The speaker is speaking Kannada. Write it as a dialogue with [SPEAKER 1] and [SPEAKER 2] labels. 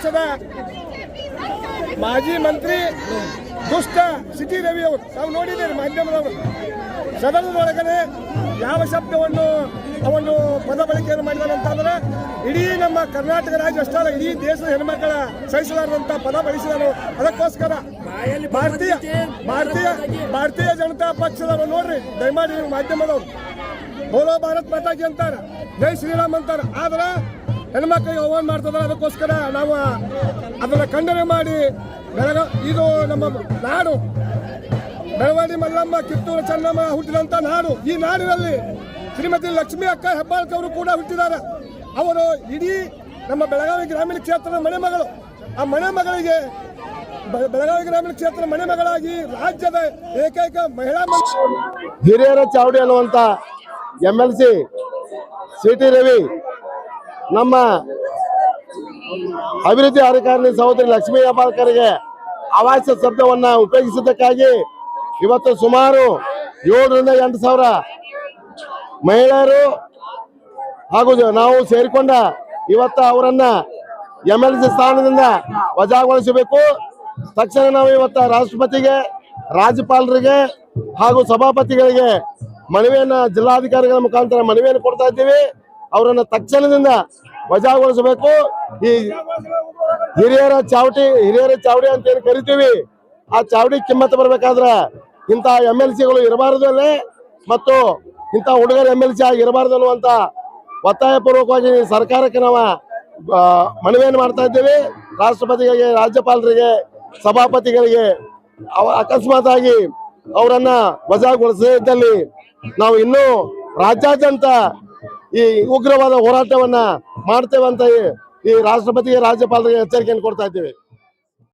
[SPEAKER 1] ಪಕ್ಷದ ಮಾಜಿ ಮಂತ್ರಿ ದುಷ್ಟ ಸಿಟಿ ರವಿ ಅವರು. ನಾವು ನೋಡಿದ್ದೇವೆ ಮಾಧ್ಯಮದವರು. ಸದನದೊಳಗಡೆ ಯಾವ ಶಬ್ದವನ್ನು ಅವನು ಪದ ಬಳಕೆಯನ್ನು ಮಾಡಿದಾನೆ ಅಂತಂದ್ರೆ ಇಡೀ ನಮ್ಮ ಕರ್ನಾಟಕ ರಾಜ್ಯ ಅಷ್ಟೇ ಅಲ್ಲ ಇಡೀ ದೇಶದ ಹೆಣ್ಮಕ್ಕಳ ಸಹಿಸಲಾರದಂತ ಪದ ಬಳಸಿದನು ಅದಕ್ಕೋಸ್ಕರ ಭಾರತೀಯ ಭಾರತೀಯ ಭಾರತೀಯ ಜನತಾ ಪಕ್ಷದವರು ನೋಡ್ರಿ ದಯಮಾಡಿ ನೀವು ಮಾಧ್ಯಮದವರು. ಬೋಲೋ ಭಾರತ್ ಮಾತಾಜಿ ಅಂತಾರೆ. ಜೈ ಶ್ರೀರಾಮ್ ಅಂತಾರೆ. ಆದ್ರ ಹೆಣ್ಮಕ್ಳಿಗೆ ಅವಮಾನ ಮಾಡ್ತದ ಅದಕ್ಕೋಸ್ಕರ ನಾವು ಅದನ್ನ ಖಂಡನೆ ಮಾಡಿ ಬೆಳಗ, ಇದು ನಮ್ಮ ನಾಡು. ಬೆಳವಾಡಿ ಮಲ್ಲಮ್ಮ, ಕಿತ್ತೂರು ಚೆನ್ನಮ್ಮ ಹುಟ್ಟಿದಂತ ನಾಡು. ಈ ನಾಡಿನಲ್ಲಿ ಶ್ರೀಮತಿ ಲಕ್ಷ್ಮಿ ಅಕ್ಕ ಹೆಬ್ಬಾಳ್ಕ ಅವರು ಕೂಡ ಹುಟ್ಟಿದ್ದಾರೆ. ಅವರು ಇಡೀ ನಮ್ಮ ಬೆಳಗಾವಿ ಗ್ರಾಮೀಣ ಕ್ಷೇತ್ರದ ಮನೆ ಮಗಳು ಆ ಮನೆ ಮಗಳಿಗೆ ಬೆಳಗಾವಿ ಗ್ರಾಮೀಣ ಕ್ಷೇತ್ರದ ಮನೆ ಮಗಳಾಗಿ ರಾಜ್ಯದ ಏಕೈಕ ಮಹಿಳಾ
[SPEAKER 2] ಹಿರಿಯರ ಚಾವಡಿ ಅನ್ನುವಂತ M L C C T Ravi ನಮ್ಮ ಅಭಿವೃದ್ಧಿ ಅಧಿಕಾರಿ ಸಹೋದರಿ ಲಕ್ಷ್ಮೀ ಹೆಬ್ಬಾಳ್ಕರ್ಗೆ ಆವಾಸ ಶಬ್ದವನ್ನ ಉಪಯೋಗಿಸಿದ್ದಕ್ಕಾಗಿ ಇವತ್ತು ಸುಮಾರು ಏಳರಿಂದ ಎಂಟು ಸಾವಿರ ಮಹಿಳೆಯರು ಹಾಗೂ ನಾವು ಸೇರಿಕೊಂಡ ಇವತ್ತು ಅವರನ್ನ ಎಂ ಎಲ್ ಸಿ ಸ್ಥಾನದಿಂದ ವಜಾಗೊಳಿಸಬೇಕು. ತಕ್ಷಣ ನಾವು ಇವತ್ತು ರಾಷ್ಟ್ರಪತಿಗೆ, ರಾಜ್ಯಪಾಲರಿಗೆ ಹಾಗೂ ಸಭಾಪತಿಗಳಿಗೆ ಮನವಿಯನ್ನ ಜಿಲ್ಲಾಧಿಕಾರಿಗಳ ಮುಖಾಂತರ ಮನವಿಯನ್ನು ಕೊಡ್ತಾ ಇದ್ದೀವಿ. ಅವರನ್ನ ತಕ್ಷಣದಿಂದ ವಜಾಗೊಳಿಸಬೇಕು. ಈ ಹಿರಿಯರ ಚಾವಟಿ ಹಿರಿಯರ ಚಾವಡಿ ಅಂತ ಏನು ಕರಿತೀವಿ. ಆ ಚಾವಡಿ ಕಿಮ್ಮತ್ತು ಬರಬೇಕಾದ್ರೆ ಇಂಥ ಎಂ ಎಲ್ ಸಿಗಳು ಇರಬಾರದು ಅಲ್ಲೇ. ಮತ್ತು ಇಂಥ ಹುಡುಗರ ಎಂ ಎಲ್ ಸಿ ಆಗಿ ಅನ್ನುವಂತ ಒತ್ತಾಯ ಪೂರ್ವಕವಾಗಿ ಸರ್ಕಾರಕ್ಕೆ ನಾವು ಮನವಿಯನ್ನು ಮಾಡ್ತಾ ಇದ್ದೇವೆ. ರಾಷ್ಟ್ರಪತಿಗಳಿಗೆ, ರಾಜ್ಯಪಾಲರಿಗೆ, ಸಭಾಪತಿಗಳಿಗೆ ಅವ ಅಕಸ್ಮಾತ್ ಆಗಿ ಅವರನ್ನ ವಜಾಗೊಳಿಸದೇ ನಾವು ಇನ್ನೂ ರಾಜ್ಯಾದ್ಯಂತ ಈ ಉಗ್ರವಾದ ಹೋರಾಟವನ್ನ ಮಾಡ್ತೇವಂತ ಅಂತ ಈ- ರಾಷ್ಟ್ರಪತಿಗೆ ರಾಜ್ಯಪಾಲರಿಗೆ ಎಚ್ಚರಿಕೆಯನ್ನು ಕೊಡ್ತಾ ಇದ್ದೇವೆ.